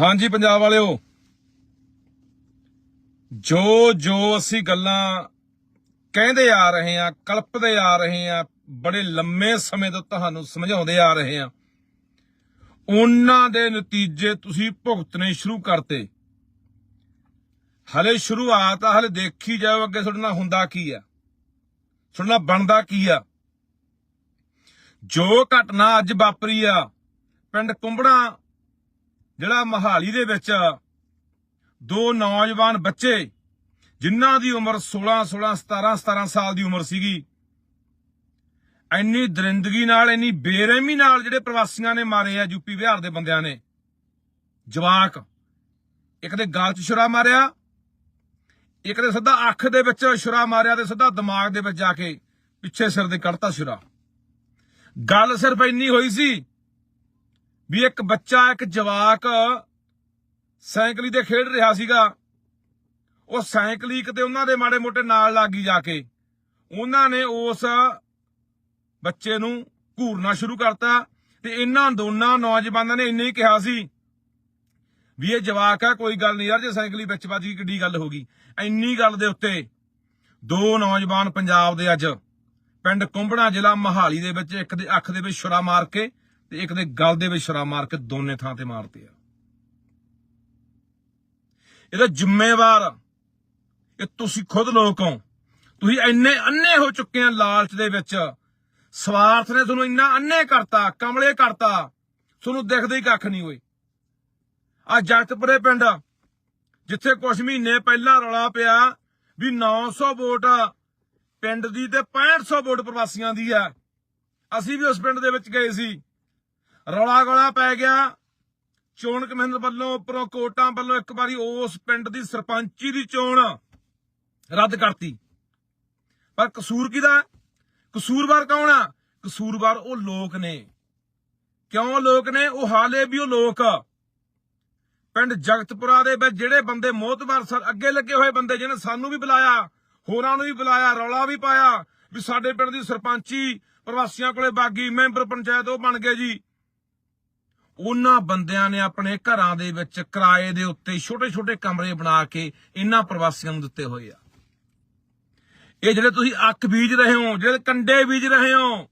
ਹਾਂਜੀ, ਪੰਜਾਬ ਵਾਲਿਓ। ਜੋ ਜੋ ਅਸੀਂ ਗੱਲਾਂ ਕਹਿੰਦੇ ਆ ਰਹੇ ਆ ਕਲਪਦੇ ਆ ਰਹੇ ਆ ਬੜੇ ਲੰਮੇ ਸਮੇਂ ਤੋਂ ਤੁਹਾਨੂੰ ਸਮਝਾਉਂਦੇ ਆ ਰਹੇ ਆ ਉਹਨਾਂ ਦੇ ਨਤੀਜੇ ਤੁਸੀਂ ਭੁਗਤਣੇ ਸ਼ੁਰੂ ਕਰਤੇ। ਹਲੇ ਸ਼ੁਰੂਆਤ ਆ, ਹਲੇ ਦੇਖੀ ਜਾਓ ਅੱਗੇ ਤੁਹਾਡੇ ਨਾਲ ਹੁੰਦਾ ਕੀ ਆ। ਤੁਹਾਡੇ ਨਾਲ ਬਣਦਾ ਕੀ ਆ। ਜੋ ਘਟਨਾ ਅੱਜ ਵਾਪਰੀ ਆ, ਪਿੰਡ ਕੁੰਬੜਾ ਜਿਹੜਾ ਮਹਾਲੀ ਦੇ ਵਿੱਚ ਦੋ ਨੌਜਵਾਨ ਬੱਚੇ, ਜਿਨ੍ਹਾਂ ਦੀ ਉਮਰ 16 16 17 17 ਸਾਲ ਦੀ ਉਮਰ ਸੀਗੀ, ਇੰਨੀ ਦਰਿੰਦਗੀ ਨਾਲ, ਇੰਨੀ ਬੇਰਹਿਮੀ ਨਾਲ ਜਿਹੜੇ ਪ੍ਰਵਾਸੀਆਂ ਨੇ ਮਾਰੇ ਆ ਯੂਪੀ ਬਿਹਾਰ ਦੇ ਬੰਦਿਆਂ ਨੇ। ਜਵਾਕ, ਇੱਕ ਦੇ ਗਾਲ 'ਚ ਛੁਰਾ ਮਾਰਿਆ, ਇੱਕ ਦੇ ਸਿੱਧਾ ਅੱਖ ਦੇ ਵਿੱਚ ਛੁਰਾ ਮਾਰਿਆ ਤੇ ਸਿੱਧਾ ਦਿਮਾਗ ਦੇ ਵਿੱਚ ਜਾ ਕੇ ਪਿੱਛੇ ਸਿਰ ਦੇ ਕੱਢਤਾ ਛੁਰਾ। ਗੱਲ ਸਿਰਫ ਇੰਨੀ ਹੋਈ ਸੀ ਵੀ ਇੱਕ ਬੱਚਾ, ਇੱਕ ਜਵਾਕ ਸਾਈਕਲੀ ਤੇ ਖੇਡ ਰਿਹਾ ਸੀਗਾ। ਉਹ ਸਾਈਕਲੀ ਕਿਤੇ ਉਹਨਾਂ ਦੇ ਮਾੜੇ ਮੋਟੇ ਨਾਲ ਲੱਗੀ ਜਾ ਕੇ। ਉਹਨਾਂ ਨੇ ਉਸ ਬੱਚੇ ਨੂੰ ਘੂਰਨਾ ਸ਼ੁਰੂ ਕਰਤਾ ਤੇ ਇਹਨਾਂ ਦੋਨਾਂ ਨੌਜਵਾਨਾਂ ਨੇ ਇੰਨੇ ਹੀ ਕਿਹਾ ਸੀ ਵੀ ਇਹ ਜਵਾਕ ਆ, ਕੋਈ ਗੱਲ ਨਹੀਂ ਯਾਰ, ਜੇ ਸਾਈਕਲੀ ਵਿੱਚ ਵੱਜ ਗਈ, ਕਿੱਡੀ ਗੱਲ ਹੋ ਗਈ। ਇੰਨੀ ਗੱਲ ਦੇ ਉੱਤੇ ਦੋ ਨੌਜਵਾਨ ਪੰਜਾਬ ਦੇ ਅੱਜ ਪਿੰਡ ਕੁੰਬੜਾ ਜ਼ਿਲ੍ਹਾ ਮਹਾਲੀ ਦੇ ਵਿੱਚ ਇੱਕ ਦੇ ਅੱਖ ਦੇ ਵਿੱਚ ਛੁਰਾ ਮਾਰ ਕੇ ਤੇ ਇੱਕ ਦੇ ਗਲ ਦੇ ਵਿੱਚ ਸ਼ਰਾਬ ਮਾਰ ਕੇ ਦੋਨੇ ਥਾਂ ਤੇ ਮਾਰਤੇ ਆ। ਇਹਦਾ ਜ਼ਿੰਮੇਵਾਰ ਇਹ ਤੁਸੀਂ ਖੁਦ ਲੋਕ ਹੋ। ਤੁਸੀਂ ਇੰਨੇ ਅੰਨੇ ਹੋ ਚੁੱਕੇ ਆ ਲਾਲਚ ਦੇ ਵਿੱਚ। ਸਵਾਰਥ ਨੇ ਤੁਹਾਨੂੰ ਇੰਨਾ ਅੰਨੇ ਕਰਤਾ, ਕਮਲੇ ਕਰਤਾ। ਤੁਹਾਨੂੰ ਦਿਖਦੇ ਹੀ ਕੱਖ ਨਹੀਂ ਹੋਏ। ਆ ਜਗਤਪੁਰੇ ਪਿੰਡ ਜਿੱਥੇ ਕੁਝ ਮਹੀਨੇ ਪਹਿਲਾਂ ਰੌਲਾ ਪਿਆ ਵੀ 900 ਵੋਟ ਪਿੰਡ ਦੀ ਤੇ 6500 ਵੋਟ ਪ੍ਰਵਾਸੀਆਂ ਦੀ ਆ। ਅਸੀਂ ਵੀ ਉਸ ਪਿੰਡ ਦੇ ਵਿੱਚ ਗਏ ਸੀ। ਰੌਲਾ ਗੋਲਾ ਪੈ ਗਿਆ। ਚੋਣ ਕਮਿਸ਼ਨ ਵੱਲੋਂ ਉੱਪਰੋਂ ਕੋਟਾਂ ਵੱਲੋਂ ਇੱਕ ਵਾਰੀ ਉਸ ਪਿੰਡ ਦੀ ਸਰਪੰਚੀ ਦੀ ਚੋਣ ਰੱਦ ਕਰਤੀ। ਪਰ ਕਸੂਰ ਕਿਹਦਾ? ਕਸੂਰਵਾਰ ਕੌਣ ਆ? ਕਸੂਰਵਾਰ ਉਹ ਲੋਕ ਨੇ। ਕਿਉਂ ਲੋਕ ਨੇ? ਉਹ ਹਾਲੇ ਵੀ ਉਹ ਲੋਕ। ਪਿੰਡ ਜਗਤਪੁਰਾ ਦੇ ਵਿੱਚ ਜਿਹੜੇ ਬੰਦੇ ਮੋਹਤਵਾਰ ਸਰ ਅੱਗੇ ਲੱਗੇ ਹੋਏ ਬੰਦੇ ਜਿਹਨੇ ਸਾਨੂੰ ਵੀ ਬੁਲਾਇਆ, ਹੋਰਾਂ ਨੂੰ ਵੀ ਬੁਲਾਇਆ, ਰੌਲਾ ਵੀ ਪਾਇਆ ਵੀ ਸਾਡੇ ਪਿੰਡ ਦੀ ਸਰਪੰਚੀ ਪ੍ਰਵਾਸੀਆਂ ਕੋਲੇ ਬਾਗੀ ਮੈਂਬਰ ਪੰਚਾਇਤ ਉਹ ਬਣ ਗਏ ਜੀ। ਉਹਨਾਂ ਬੰਦਿਆਂ ਨੇ ਆਪਣੇ ਘਰਾਂ ਦੇ ਵਿੱਚ ਕਿਰਾਏ ਦੇ ਉੱਤੇ ਛੋਟੇ-ਛੋਟੇ ਕਮਰੇ ਬਣਾ ਕੇ ਇਹਨਾਂ ਪ੍ਰਵਾਸੀਆਂ ਨੂੰ ਦਿੱਤੇ ਹੋਏ ਆ। ਇਹ ਜਿਹੜੇ ਤੁਸੀਂ ਅੱਕ ਬੀਜ ਰਹੇ ਹੋ, ਜਿਹੜੇ ਕੰਡੇ ਬੀਜ ਰਹੇ ਹੋ,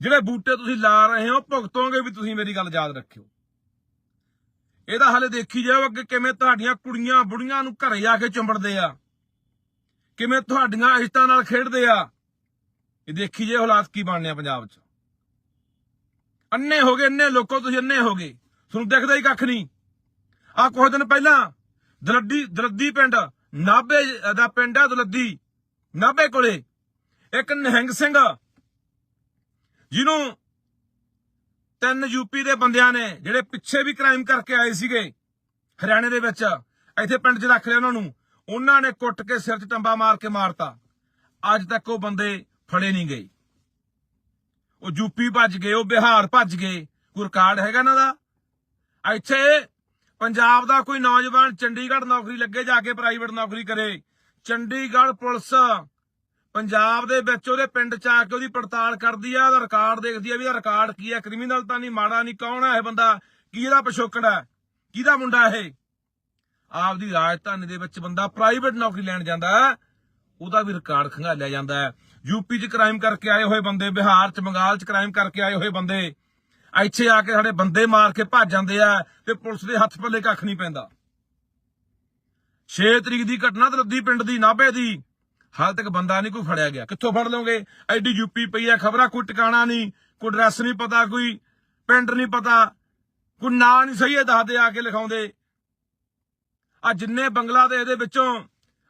ਜਿਹੜੇ ਬੂਟੇ ਤੁਸੀਂ ਲਾ ਰਹੇ ਹੋ, ਭੁਗਤੋਗੇ ਵੀ ਤੁਸੀਂ ਮੇਰੀ ਗੱਲ ਯਾਦ ਰੱਖਿਓ। ਇਹਦਾ ਹਾਲੇ ਦੇਖੀ ਜਾਓ ਅੱਗੇ ਕਿਵੇਂ ਤੁਹਾਡੀਆਂ ਕੁੜੀਆਂ ਬੁੜੀਆਂ ਨੂੰ ਘਰੇ ਜਾ ਕੇ ਚੁੰਬੜਦੇ ਆ। ਕਿਵੇਂ ਤੁਹਾਡੀਆਂ ਇੱਜ਼ਤਾਂ ਨਾਲ ਖੇਡਦੇ ਆ। ਇਹ ਦੇਖੀ ਜੇ ਹਾਲਾਤ ਕੀ ਬਣਨੇ ਆ ਪੰਜਾਬ 'ਚ। ਅੰਨੇ ਹੋ ਗਏ, ਅੰਨੇ ਲੋਕੋ, ਤੁਸੀਂ ਅੰਨੇ ਹੋ ਗਏ। ਤੁਹਾਨੂੰ ਦਿਖਦਾ ਹੀ ਕੱਖ ਨਹੀਂ। ਆ ਕੁਝ ਦਿਨ ਪਹਿਲਾਂ ਦਲੱਦੀ ਦਲੱਦੀ ਪਿੰਡ ਨਾਬੇ ਦਾ ਪਿੰਡ ਆ ਦਲੱਦੀ ਨਾਬੇ ਕੋਲੇ। ਇੱਕ ਨਿਹੰਗ ਸਿੰਘ, ਜਿਹਨੂੰ ਤਿੰਨ ਯੂਪੀ ਦੇ ਬੰਦਿਆਂ ਨੇ, ਜਿਹੜੇ ਪਿੱਛੇ ਵੀ ਕ੍ਰਾਈਮ ਕਰਕੇ ਆਏ ਸੀਗੇ, ਹਰਿਆਣੇ ਦੇ ਵਿੱਚ, ਇੱਥੇ ਪਿੰਡ 'ਚ ਰੱਖ ਲਿਆ ਉਹਨਾਂ ਨੂੰ। ਉਹਨਾਂ ਨੇ ਕੁੱਟ ਕੇ ਸਿਰ 'ਚ ਟੰਬਾ ਮਾਰ ਕੇ ਮਾਰਤਾ। ਅੱਜ ਤੱਕ ਉਹ ਬੰਦੇ ਫੜੇ ਨਹੀਂ ਗਏ। ਉਹ ਯੂਪੀ ਭੱਜ ਗਏ, ਉਹ ਬਿਹਾਰ ਭੱਜ ਗਏ। ਕੋਈ ਰਿਕਾਰਡ ਹੈਗਾ ਇਹਨਾਂ ਦਾ? ਇੱਥੇ ਪੰਜਾਬ ਦਾ ਕੋਈ ਨੌਜਵਾਨ ਚੰਡੀਗੜ੍ਹ ਨੌਕਰੀ ਲੱਗੇ, ਜਾ ਕੇ ਪ੍ਰਾਈਵੇਟ ਨੌਕਰੀ ਕਰੇ। ਚੰਡੀਗੜ੍ਹ ਪੁਲਿਸ ਪੰਜਾਬ ਦੇ ਵਿੱਚ ਉਹਦੇ ਪਿੰਡ ਚ ਆ ਕੇ ਉਹਦੀ ਪੜਤਾਲ ਕਰਦੀ ਆ, ਉਹਦਾ ਰਿਕਾਰਡ ਦੇਖਦੀ ਆ ਵੀ ਇਹਦਾ ਰਿਕਾਰਡ ਕੀ ਹੈ ਕ੍ਰਿਮੀਨਲ ਤਾਂ ਨਹੀਂ, ਮਾੜਾ ਨਹੀਂ, ਕੌਣ ਹੈ ਇਹ ਬੰਦਾ? ਕੀ ਇਹਦਾ ਪਿਛੋਕੜ ਹੈ ਕਿਹਦਾ ਮੁੰਡਾ ਇਹ? ਆਪਦੀ ਰਾਜਧਾਨੀ ਦੇ ਵਿੱਚ ਬੰਦਾ ਪ੍ਰਾਈਵੇਟ ਨੌਕਰੀ ਲੈਣ ਜਾਂਦਾ, ਉਹਦਾ ਵੀ ਰਿਕਾਰਡ ਖੰਗਾਲਿਆ ਜਾਂਦਾ। ਹੈ ਯੂਪੀ 'ਚ ਕ੍ਰਾਈਮ ਕਰਕੇ ਆਏ ਹੋਏ ਬੰਦੇ, ਬਿਹਾਰ 'ਚ, ਬੰਗਾਲ 'ਚ ਕ੍ਰਾਈਮ ਕਰਕੇ ਆਏ ਹੋਏ ਬੰਦੇ। ਇੱਥੇ ਆ ਕੇ ਸਾਡੇ ਬੰਦੇ ਮਾਰ ਕੇ ਭੱਜ ਜਾਂਦੇ ਆ ਤੇ ਪੁਲਿਸ ਦੇ ਹੱਥ ਪੱਲੇ ਕੱਖ ਨਹੀਂ ਪੈਂਦਾ। 6 ਤਰੀਕ ਦੀ ਘਟਨਾ ਦਲੱਦੀ ਪਿੰਡ ਦੀ, ਨਾਭੇ ਦੀ। ਹਾਲ ਤੱਕ ਬੰਦਾ ਨਹੀਂ ਕੋਈ ਫੜਿਆ ਗਿਆ। ਕਿੱਥੋਂ ਫੜ ਲਓਗੇ? ਐਡੀ ਯੂਪੀ ਪਈ ਆ, ਖਬਰਾਂ ਕੋਈ ਟਿਕਾਣਾ ਨਹੀਂ, ਕੋਈ ਡਰੈਸ ਨਹੀਂ ਪਤਾ, ਕੋਈ ਪਿੰਡ ਨਹੀਂ ਪਤਾ, ਕੋਈ ਨਾਂ ਨਹੀਂ ਸਹੀ ਇਹ ਦੱਸਦੇ ਆ ਕੇ ਲਿਖਾਉਂਦੇ। ਆ ਜਿੰਨੇ ਬੰਗਲਾਦੇਸ਼ ਦੇ ਵਿੱਚੋਂ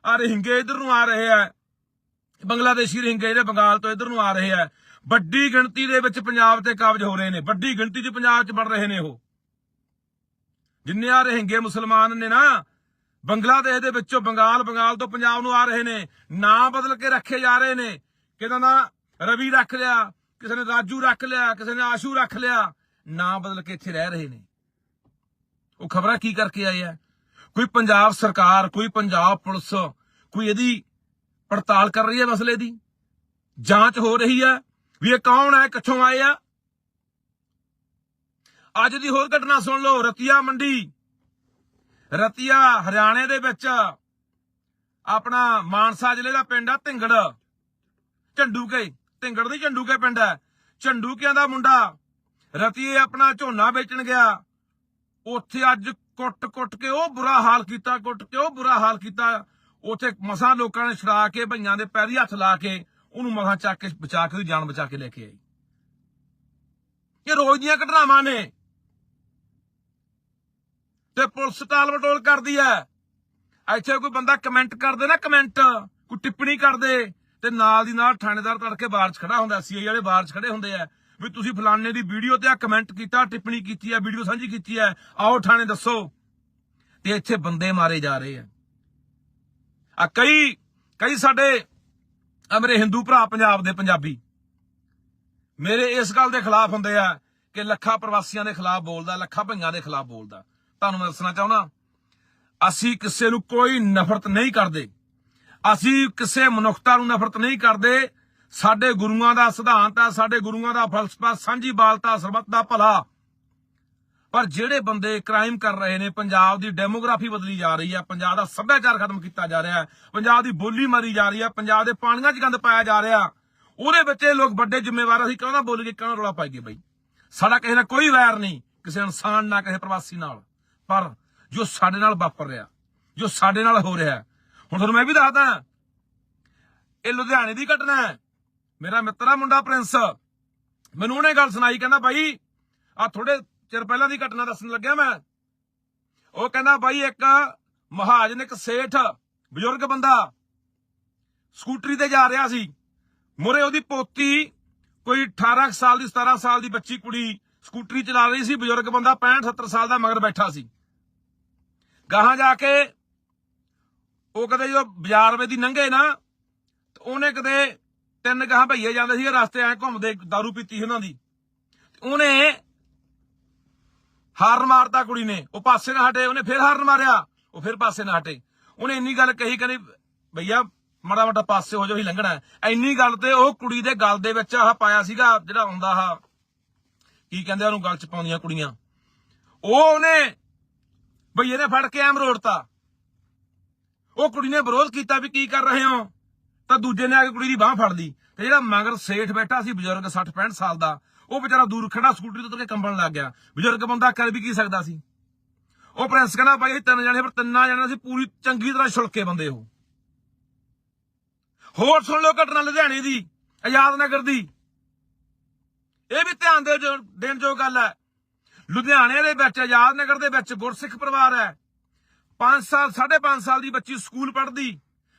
ਆ ਰਹਿੰਗੇ ਇਧਰ ਨੂੰ ਆ ਰਹੇ ਆ। ਬੰਗਲਾਦੇਸ਼ੀ ਰਹਿੰਗੇ ਜਿਹੜੇ ਬੰਗਾਲ ਤੋਂ ਇਧਰ ਨੂੰ ਆ ਰਹੇ ਆ, ਵੱਡੀ ਗਿਣਤੀ ਦੇ ਵਿੱਚ ਪੰਜਾਬ ਤੇ ਕਾਬਜ ਹੋ ਰਹੇ ਨੇ, ਵੱਡੀ ਗਿਣਤੀ 'ਚ ਪੰਜਾਬ 'ਚ ਵੜ ਰਹੇ ਨੇ ਉਹ। ਜਿੰਨੇ ਆ ਰਹਿੰਗੇ ਮੁਸਲਮਾਨ ਨੇ ਨਾ, ਬੰਗਲਾਦੇਸ਼ ਦੇ ਵਿੱਚੋਂ ਬੰਗਾਲ ਬੰਗਾਲ ਤੋਂ ਪੰਜਾਬ ਨੂੰ ਆ ਰਹੇ ਨੇ, ਨਾਂ ਬਦਲ ਕੇ ਰੱਖੇ ਜਾ ਰਹੇ ਨੇ, ਕਿਹਦਾ ਨਾ? ਰਵੀ ਰੱਖ ਲਿਆ, ਕਿਸੇ ਨੇ ਰਾਜੂ ਰੱਖ ਲਿਆ, ਕਿਸੇ ਨੇ ਆਸ਼ੂ ਰੱਖ ਲਿਆ, ਨਾਂ ਬਦਲ ਕੇ ਇੱਥੇ ਰਹਿ ਰਹੇ ਨੇ। ਉਹ ਖਬਰਾਂ ਕੀ ਕਰਕੇ ਆਏ ਆ? ਕੋਈ ਪੰਜਾਬ ਸਰਕਾਰ, ਕੋਈ ਪੰਜਾਬ ਪੁਲਿਸ, ਕੋਈ ਇਹਦੀ ਪੜਤਾਲ ਕਰ ਰਹੀ ਹੈ ਮਸਲੇ ਦੀ। ਜਾਂਚ ਹੋ ਰਹੀ ਹੈ ਵੀ ਇਹ ਕੌਣ ਹੈ, ਕਿੱਥੋਂ ਆਏ ਆ। ਅੱਜ ਦੀ ਹੋਰ ਘਟਨਾ ਸੁਣ ਲਓ, ਰਤੀਆ ਮੰਡੀ। ਰਤੀਆ ਹਰਿਆਣੇ ਦੇ ਵਿੱਚ ਆਪਣਾ ਮਾਨਸਾ ਜ਼ਿਲ੍ਹੇ ਦਾ ਪਿੰਡ ਆ, ਢਿੰਗੜ। ਝੰਡੂਕੇ, ਢਿੰਗੜ ਦੀ ਝੰਡੂਕੇ ਪਿੰਡ ਹੈ। ਝੰਡੂਕਿਆਂ ਦਾ ਮੁੰਡਾ ਰਤੀਏ ਆਪਣਾ ਝੋਨਾ ਵੇਚਣ ਗਿਆ। ਉੱਥੇ ਅੱਜ ਕੁੱਟ-ਕੁੱਟ ਕੇ ਉਹ ਬੁਰਾ ਹਾਲ ਕੀਤਾ, ਕੁੱਟ ਕੇ ਉਹ ਬੁਰਾ ਹਾਲ ਕੀਤਾ। ਉੱਥੇ ਮਸਾਂ ਲੋਕਾਂ ਨੇ ਛੜਾ ਕੇ, ਭਈਆਂ ਦੇ ਪੈਰੀ ਹੱਥ ਲਾ ਕੇ, ਉਹਨੂੰ ਮਸਾਂ ਚੱਕ ਕੇ ਬਚਾ ਕੇ, ਉਹਦੀ ਜਾਨ ਬਚਾ ਕੇ ਲੈ ਕੇ ਆਈ। ਇਹ ਰੋਜ਼ ਦੀਆਂ ਘਟਨਾਵਾਂ ਨੇ। ਤੇ ਪੁਲਿਸ ਟਾਲ ਬਟੋਲ ਕਰਦੀ ਐ ਇੱਥੇ ਕੋਈ ਬੰਦਾ ਕਮੈਂਟ ਕਰਦੇ ਨਾ, ਕਮੈਂਟ, ਕੋਈ ਟਿੱਪਣੀ ਕਰਦੇ, ਤੇ ਨਾਲ ਦੀ ਨਾਲ ਥਾਣੇਦਾਰ ਤੜਕੇ ਬਾਹਰ 'ਚ ਖੜਾ ਹੁੰਦਾ ਸੀਆਈ ਵਾਲੇ ਬਾਹਰ 'ਚ ਖੜੇ ਹੁੰਦੇ ਆ, ਵੀ ਤੁਸੀਂ ਫਲਾਣੇ ਦੀ ਵੀਡੀਓ ਤੇ ਆ ਕਮੈਂਟ ਕੀਤਾ, ਟਿੱਪਣੀ ਕੀਤੀ ਆ, ਵੀਡੀਓ ਸਾਂਝੀ ਕੀਤੀ ਆ, ਆਓ ਥਾਣੇ ਦੱਸੋ। ਤੇ ਇੱਥੇ ਬੰਦੇ ਮਾਰੇ ਜਾ ਰਹੇ ਆ। ਆ ਕਈ ਕਈ ਸਾਡੇ ਆ ਮੇਰੇ ਹਿੰਦੂ ਭਰਾ ਪੰਜਾਬ ਦੇ ਪੰਜਾਬੀ। ਮੇਰੇ ਇਸ ਗੱਲ ਦੇ ਖਿਲਾਫ ਹੁੰਦੇ ਆ ਕਿ ਲੱਖਾਂ ਪ੍ਰਵਾਸੀਆਂ ਦੇ ਖਿਲਾਫ ਬੋਲਦਾ, ਲੱਖਾਂ ਭਈਆਂ ਦੇ ਖਿਲਾਫ ਬੋਲਦਾ। ਤੁਹਾਨੂੰ ਮੈਂ ਦੱਸਣਾ ਚਾਹੁੰਦਾ, ਅਸੀਂ ਕਿਸੇ ਨੂੰ ਕੋਈ ਨਫ਼ਰਤ ਨਹੀਂ ਕਰਦੇ। ਅਸੀਂ ਕਿਸੇ ਮਨੁੱਖਤਾ ਨੂੰ ਨਫ਼ਰਤ ਨਹੀਂ ਕਰਦੇ। ਸਾਡੇ ਗੁਰੂਆਂ ਦਾ ਸਿਧਾਂਤ ਆ, ਸਾਡੇ ਗੁਰੂਆਂ ਦਾ ਫਲਸਫਾ, ਸਾਂਝੀ ਬਾਲਤਾ, ਸਰਬੱਤ ਦਾ ਭਲਾ। ਪਰ ਜਿਹੜੇ ਬੰਦੇ ਕ੍ਰਾਈਮ ਕਰ ਰਹੇ ਨੇ, ਪੰਜਾਬ ਦੀ ਡੈਮੋਗ੍ਰਾਫੀ ਬਦਲੀ ਜਾ ਰਹੀ ਹੈ ਪੰਜਾਬ ਦਾ ਸੱਭਿਆਚਾਰ ਖਤਮ ਕੀਤਾ ਜਾ ਰਿਹਾ ਹੈ, ਪੰਜਾਬ ਦੀ ਬੋਲੀ ਮਾਰੀ ਜਾ ਰਹੀ ਹੈ ਪੰਜਾਬ ਦੇ ਪਾਣੀਆਂ 'ਚ ਗੰਦ ਪਾਇਆ ਜਾ ਰਿਹਾ। ਉਹਦੇ ਵਿੱਚ ਇਹ ਲੋਕ ਵੱਡੇ ਜ਼ਿੰਮੇਵਾਰ ਅਸੀਂ ਕਿਉਂ ਨਾ ਬੋਲੀਏ ਕਿਉਂ ਨਾ ਰੌਲਾ ਪਾਈਏ ਬਈ? ਸਾਡਾ ਕਿਸੇ ਨਾਲ ਕੋਈ ਵੈਰ ਨਹੀਂ, ਕਿਸੇ ਇਨਸਾਨ ਨਾਲ, ਕਿਸੇ ਪ੍ਰਵਾਸੀ ਨਾਲ। ਪਰ ਜੋ ਸਾਡੇ ਨਾਲ ਵਾਪਰ ਰਿਹਾ, ਜੋ ਸਾਡੇ ਨਾਲ ਹੋ ਰਿਹਾ, ਹੁਣ ਤੁਹਾਨੂੰ ਮੈਂ ਵੀ ਦੱਸਦਾ, ਇਹ ਲੁਧਿਆਣੇ ਦੀ ਘਟਨਾ ਹੈ। ਮੇਰਾ ਮਿੱਤਰ ਆ ਮੁੰਡਾ ਪ੍ਰਿੰਸ। ਮੈਨੂੰ ਉਹਨੇ ਗੱਲ ਸੁਣਾਈ, ਕਹਿੰਦਾ ਬਾਈ ਆ ਥੋੜੇ ਚਿਰ ਪਹਿਲਾਂ ਦੀ ਘਟਨਾ ਦੱਸਣ ਲੱਗਿਆ ਮੈਂ। ਉਹ ਕਹਿੰਦਾ, ਬਾਈ, ਇੱਕ ਮਹਾਜਨ, ਇੱਕ ਸੇਠ, ਬਜ਼ੁਰਗ ਬੰਦਾ ਸਕੂਟਰੀ ਤੇ ਜਾ ਰਿਹਾ ਸੀ। ਮੁਰੇ ਉਹਦੀ ਪੋਤੀ ਕੋਈ 18 ਸਾਲ ਦੀ 17 ਸਾਲ ਦੀ ਬੱਚੀ ਕੁੜੀ ਸਕੂਟਰੀ ਚਲਾ ਰਹੀ ਸੀ। ਬਜ਼ੁਰਗ ਬੰਦਾ 65 70 ਸਾਲ ਦਾ ਮਗਰ ਬੈਠਾ ਸੀ। ਗਾਹਾਂ ਜਾ ਕੇ ਉਹ ਕਦੇ ਜਦੋਂ ਬਾਜ਼ਾਰ ਵੇ ਦੀ ਲੰਘੇ ਨਾ, ਤੇ ਉਹਨੇ ਕਦੇ ਤਿੰਨ ਗਾਹਾਂ ਭਈਏ ਜਾਂਦੇ ਸੀ ਰਸਤੇ ਐ ਘੁੰਮਦੇ दारू ਪੀਤੀ ਸੀ ਉਹਨਾਂ ਦੀ। ਉਹਨੇ ਹਾਰਨ ਮਾਰਤਾ ਕੁੜੀ ਨੇ। ਉਹ ਪਾਸੇ ਨਾ ਹਟੇ, ਉਹਨੇ ਫਿਰ ਹਾਰਨ ਮਾਰਿਆ। ਉਹ ਫਿਰ ਪਾਸੇ ਨਾ ਹਟੇ। ਉਹਨੇ ਇੰਨੀ ਗੱਲ ਕਹੀ, ਕਹਿੰਦੀ, ਭਈਆ, ਮਾੜਾ ਮਾੜਾ ਪਾਸੇ ਹੋ ਜਾਓ ਹੀ ਲੰਘਣਾ ਹੈ। ਗੱਲ ਤੇ ਉਹ ਕੁੜੀ ਦੇ ਗਲ ਦੇ ਵਿੱਚ ਆਹ ਪਾਇਆ ਸੀਗਾ, ਜਿਹੜਾ ਹੁੰਦਾ ਆਹ, ਕੀ ਕਹਿੰਦੇ ਉਹਨੂੰ, ਗਲ ਚ ਪਾਉਂਦੀਆਂ ਕੁੜੀਆਂ। ਉਹ ਉਹਨੇ ਭਈਏ ਨੇ ਫੜ ਕੇ ਐਮ ਰੋੜਤਾ ਉਹ ਕੁੜੀ ਨੇ ਵਿਰੋਧ ਕੀਤਾ ਵੀ ਕੀ ਕਰ ਰਹੇ ਹੋ? ਤਾਂ ਦੂਜੇ ਨੇ ਆ ਕੇ ਕੁੜੀ ਦੀ ਬਾਹ ਫੜ ਲਈ। ਤੇ ਜਿਹੜਾ ਮਗਰ ਸੇਠ ਬੈਠਾ ਸੀ, ਬਜ਼ੁਰਗ 60 65 ਸਾਲ ਦਾ ਉਹ ਵਿਚਾਰਾ ਦੂਰ ਖੜਾ ਸਕੂਟਰੀ ਤੋਂ ਉਤਰ ਕੇ ਕੰਬਣ ਲੱਗ ਗਿਆ। ਬਜ਼ੁਰਗ ਬੰਦਾ ਕਰ ਵੀ ਕੀ ਸਕਦਾ ਸੀ? ਉਹ ਪ੍ਰਿੰਸ ਕਹਿੰਦਾ ਬਾਈ ਅਸੀਂ ਤਿੰਨ ਜਣੇ ਪਰ ਤਿੰਨਾਂ ਜਣਿਆਂ ਸੀ ਪੂਰੀ ਚੰਗੀ ਤਰ੍ਹਾਂ ਛੁਲਕੇ ਬੰਦੇ ਉਹ। ਹੋਰ ਸੁਣ ਲਓ ਘਟਨਾ ਲੁਧਿਆਣੇ ਦੀ ਆਜ਼ਾਦ ਨਗਰ ਦੀ। ਇਹ ਵੀ ਧਿਆਨ ਦੇ ਦੇਣ ਜੋ ਗੱਲ ਹੈ। ਲੁਧਿਆਣੇ ਦੇ ਵਿੱਚ ਆਜ਼ਾਦ ਨਗਰ ਦੇ ਵਿੱਚ ਗੁਰਸਿੱਖ ਪਰਿਵਾਰ ਹੈ। 5 ਸਾਲ 5.5 ਸਾਲ ਦੀ ਬੱਚੀ ਸਕੂਲ ਪੜ੍ਹਦੀ।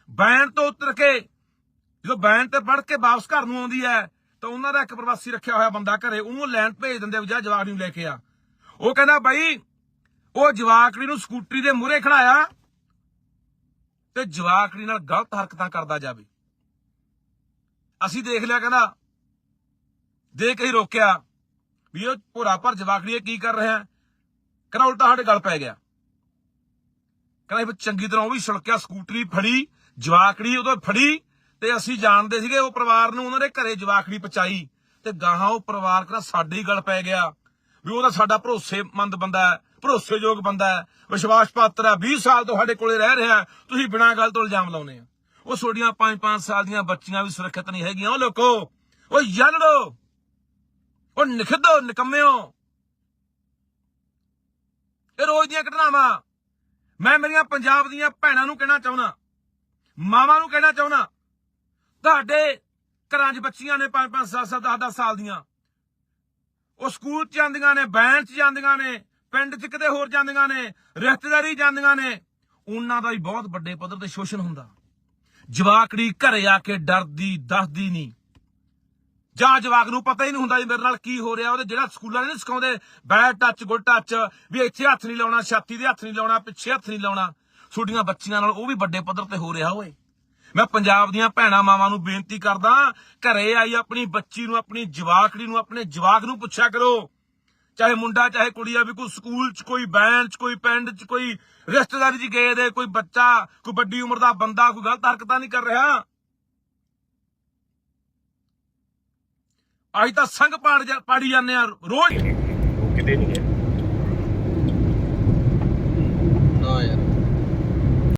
ਬੈਨ ਤੋਂ ਉਤਰ ਕੇ, ਜਦੋਂ ਬੈਨ ਤੇ ਪੜ੍ਹ ਕੇ ਵਾਪਸ ਘਰ ਨੂੰ ਆਉਂਦੀ ਹੈ ਤਾਂ ਉਹਨਾਂ ਦਾ ਇੱਕ ਪ੍ਰਵਾਸੀ ਰੱਖਿਆ ਹੋਇਆ ਬੰਦਾ ਘਰੇ, ਉਹਨੂੰ ਲੈਣ ਭੇਜ ਦਿੰਦੇ ਵੀ ਜਾ ਜਵਾਕੜੀ ਨੂੰ ਲੈ ਕੇ ਆ। ਉਹ ਕਹਿੰਦਾ, ਬਾਈ, ਉਹ ਜਵਾਕੜੀ ਨੂੰ ਸਕੂਟਰੀ ਦੇ ਮੂਹਰੇ ਖੜਾਇਆ ਤੇ ਜਵਾਕੜੀ ਨਾਲ ਗਲਤ ਹਰਕਤਾਂ ਕਰਦਾ ਜਾਵੇ। ਅਸੀਂ ਦੇਖ ਲਿਆ, ਕਹਿੰਦਾ ਦੇ ਕੇ ਹੀ ਰੋਕਿਆ ਵੀ ਉਹ ਭੋਰਾ ਪਰ ਜਵਾਕੜੀ ਕੀ ਕਰ ਰਿਹਾ ਕਹਿੰਦਾ, ਉਲਟਾ ਸਾਡੇ ਗਲ ਪੈ ਗਿਆ। ਕਹਿੰਦਾ ਵੀ ਚੰਗੀ ਤਰ੍ਹਾਂ ਉਹ ਵੀ ਛੁਲਕਿਆ ਸਕੂਟਰੀ ਫੜੀ, ਜਵਾਕੜੀ ਉਦੋਂ ਫੜੀ ਤੇ ਅਸੀਂ ਜਾਣਦੇ ਸੀਗੇ ਉਹ ਪਰਿਵਾਰ ਨੂੰ ਉਹਨਾਂ ਦੇ ਘਰੇ ਜਵਾਖੜੀ ਪਚਾਈ ਤੇ ਗਾਹਾਂ ਉਹ ਪਰਿਵਾਰ ਕਹਿੰਦਾ ਸਾਡੇ ਹੀ ਗਲ ਪੈ ਗਿਆ ਵੀ ਉਹਦਾ ਸਾਡਾ ਭਰੋਸੇਮੰਦ ਬੰਦਾ ਹੈ, ਭਰੋਸੇਯੋਗ ਬੰਦਾ ਹੈ, ਵਿਸ਼ਵਾਸ ਪਾਤਰ ਹੈ 20 ਸਾਲ ਤੋਂ ਸਾਡੇ ਕੋਲੇ ਰਹਿ ਰਿਹਾ ਤੁਸੀਂ ਬਿਨਾਂ ਗੱਲ ਤੋਂ ਇਲਜ਼ਾਮ ਲਾਉਨੇ ਆ ਉਹ ਛੋਡੀਆਂ 5-5 ਸਾਲ ਦੀਆਂ ਬੱਚੀਆਂ ਵੀ ਸੁਰੱਖਿਅਤ ਨਹੀਂ ਹੈਗੀਆਂ, ਉਹ ਲੋਕੋ, ਉਹ ਯਾਨੜੋ, ਉਹ ਨਿਖਦੋ, ਨਿਕੰਮਿਓ। ਇਹ ਰੋਜ਼ ਦੀਆਂ ਘਟਨਾਵਾਂ। ਮੈਂ ਮੇਰੀਆਂ ਪੰਜਾਬ ਦੀਆਂ ਭੈਣਾਂ ਨੂੰ ਕਹਿਣਾ ਚਾਹੁੰਦਾ, ਮਾਵਾਂ ਨੂੰ ਕਹਿਣਾ ਚਾਹੁੰਦਾ ਤੁਹਾਡੇ ਘਰਾਂ 'ਚ ਬੱਚੀਆਂ ਨੇ 5-5 7-7 10-10 ਸਾਲ ਦੀਆਂ। ਉਹ ਸਕੂਲ 'ਚ ਜਾਂਦੀਆਂ ਨੇ, ਬੈਂਚ 'ਚ ਜਾਂਦੀਆਂ ਨੇ, ਪਿੰਡ 'ਚ ਕਿਤੇ ਹੋਰ ਜਾਂਦੀਆਂ ਨੇ, ਰਿਸ਼ਤੇਦਾਰੀ ਜਾਂਦੀਆਂ ਨੇ। ਉਹਨਾਂ ਦਾ ਵੀ ਬਹੁਤ ਵੱਡੇ ਪੱਧਰ ਤੇ ਸ਼ੋਸ਼ਣ ਹੁੰਦਾ। ਜਵਾਕੜੀ ਘਰੇ ਆ ਕੇ ਡਰਦੀ, ਦੱਸਦੀ ਨਹੀਂ। ਜਾਂ ਜਵਾਕ ਨੂੰ ਪਤਾ ਹੀ ਨਹੀਂ ਹੁੰਦਾ ਵੀ ਮੇਰੇ ਨਾਲ ਕੀ ਹੋ ਰਿਹਾ। ਉਹਦੇ ਜਿਹੜਾ ਸਕੂਲਾਂ ਨੇ ਨੀ ਸਿਖਾਉਂਦੇ ਬੈਡ ਟੱਚ ਗੁੱਡ ਟੱਚ, ਵੀ ਇੱਥੇ ਹੱਥ ਨਹੀਂ ਲਾਉਣਾ, ਛਾਤੀ ਦੇ ਹੱਥ ਨਹੀਂ ਲਾਉਣਾ, ਪਿੱਛੇ ਹੱਥ ਨਹੀਂ ਲਾਉਣਾ। ਛੋਟੀਆਂ ਬੱਚੀਆਂ ਨਾਲ ਉਹ ਵੀ ਵੱਡੇ ਪੱਧਰ ਤੇ ਹੋ ਰਿਹਾ ਓਏ। ਮੈਂ ਪੰਜਾਬ ਦੀਆਂ ਭੈਣਾਂ ਮਾਵਾਂ ਨੂੰ ਬੇਨਤੀ ਕਰਦਾ, ਘਰੇ ਆਈ ਆਪਣੀ ਬੱਚੀ ਨੂੰ, ਆਪਣੀ ਜਵਾਕੜੀ ਨੂੰ, ਆਪਣੇ ਜਵਾਕ ਨੂੰ ਪੁੱਛਿਆ ਕਰੋ। ਚਾਹੇ ਮੁੰਡਾ, ਚਾਹੇ ਕੁੜੀ ਆ, ਵੀ ਕੋਈ ਸਕੂਲ 'ਚ, ਕੋਈ ਬੈਂਚ 'ਚ ਕੋਈ ਪਿੰਡ 'ਚ, ਕੋਈ ਰਿਸ਼ਤੇਦਾਰੀ 'ਚ ਗਏ ਦੇ, ਕੋਈ ਬੱਚਾ, ਕੋਈ ਵੱਡੀ ਉਮਰ ਦਾ ਬੰਦਾ, ਕੋਈ ਗਲਤ ਹਰਕਤਾਂ ਨਹੀਂ ਕਰ ਰਿਹਾ। ਅੱਜ ਤਾਂ ਸੰਗ ਪਾੜ ਜਾ- ਪਾੜੀ ਜਾਂਦੇ ਆ ਰੋਜ਼। ਉਹ ਕਿਤੇ ਨਹੀਂ